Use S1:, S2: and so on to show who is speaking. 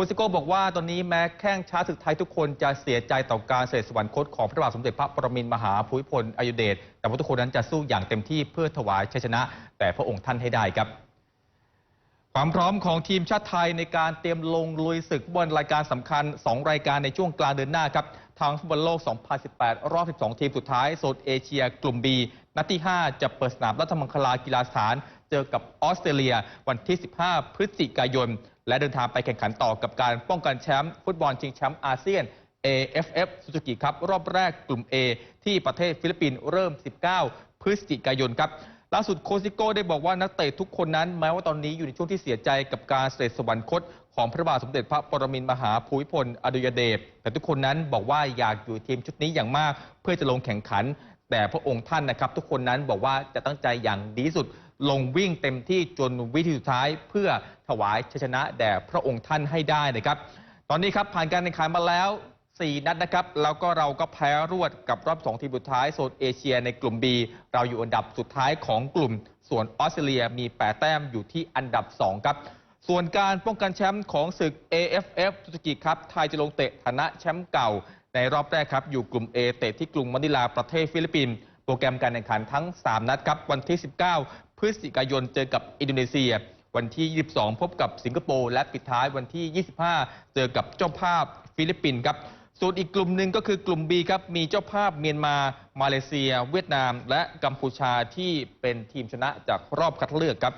S1: คุณซิโก้บอกว่าตอนนี้แม้แข้งช้าศึกไทยทุกคนจะเสียใจต่อการเสด็จสวรรคตของพระบาทสมเด็จพระปรมินทรมหาภูมิพลอดุลยเดชแต่ว่าทุกคนนั้นจะสู้อย่างเต็มที่เพื่อถวายชัยชนะแต่พระองค์ท่านให้ได้ครับ ความพร้อมของทีมชาติไทยในการเตรียมลงลุยศึกบอลรายการสำคัญ 2 รายการในช่วงกลางเดือนหน้าครับทางฟุตบอลโลก 2018 รอบ 12 ทีมสุดท้ายโซนเอเชียกลุ่ม B นัดที่ 5 จะเปิดสนามรัฐมังคลากีฬาสถาน เจอกับออสเตรเลียวันที่ 15 พฤศจิกายน และเดินทางไปแข่งขันต่อกับการป้องกันแชมป์ฟุตบอลชิงแชมป์อาเซียน AFF ซูซูกิครับรอบแรกกลุ่ม A ที่ประเทศฟิลิปปินส์เริ่ม 19 พฤศจิกายนครับล่าสุดโคซิโก้ได้บอกว่านักเตะทุกคนนั้นแม้ว่าตอนนี้อยู่ในช่วงที่เสียใจกับการเสด็จสวรรคต ของพระบาทสมเด็จพระปรมินทรมหาภูมิพลอดุยเดชแต่ทุกคนนั้นบอกว่าอยากอยู่ทีมชุดนี้อย่างมาก เพื่อจะลงแข่งขัน แต่พระองค์ท่านนะครับทุกคนนั้นบอกว่าจะตั้งใจอย่างดีสุดลงวิ่งเต็มที่จนวิธีสุดท้ายเพื่อถวายชัยชนะแด่พระองค์ท่านให้ได้นะครับ ตอนนี้ครับผ่านการแข่งขันมาแล้ว 4 นัดนะครับ แล้วก็เราก็แพ้รวดกับรอบ 2 ทีมสุดท้ายโซนเอเชียในกลุ่ม B เราอยู่อันดับสุดท้ายของกลุ่ม ส่วนออสเตรเลียมี 8 แต้มอยู่ที่อันดับ 2 ครับ ส่วนการป้องกันแชมป์ของศึก AFF ซูซูกิครับไทยจะลงเตะฐานะแชมป์เก่า ในรอบแรกครับอยู่กลุ่ม A เตะที่กรุงมะนิลาประเทศฟิลิปปินส์โปรแกรมการแข่งขันทั้ง 3 นัดครับวันที่ 19 พฤศจิกายนเจอกับอินโดนีเซีย วันที่ 22 พบกับสิงคโปร์และปิดท้ายวันที่ 25 เจอกับเจ้าภาพฟิลิปปินส์ครับส่วนอีกกลุ่มหนึ่งก็คือกลุ่ม B ครับ มีเจ้าภาพเมียนมา มาเลเซีย เวียดนาม และกัมพูชาที่เป็นทีมชนะจากรอบคัดเลือกครับ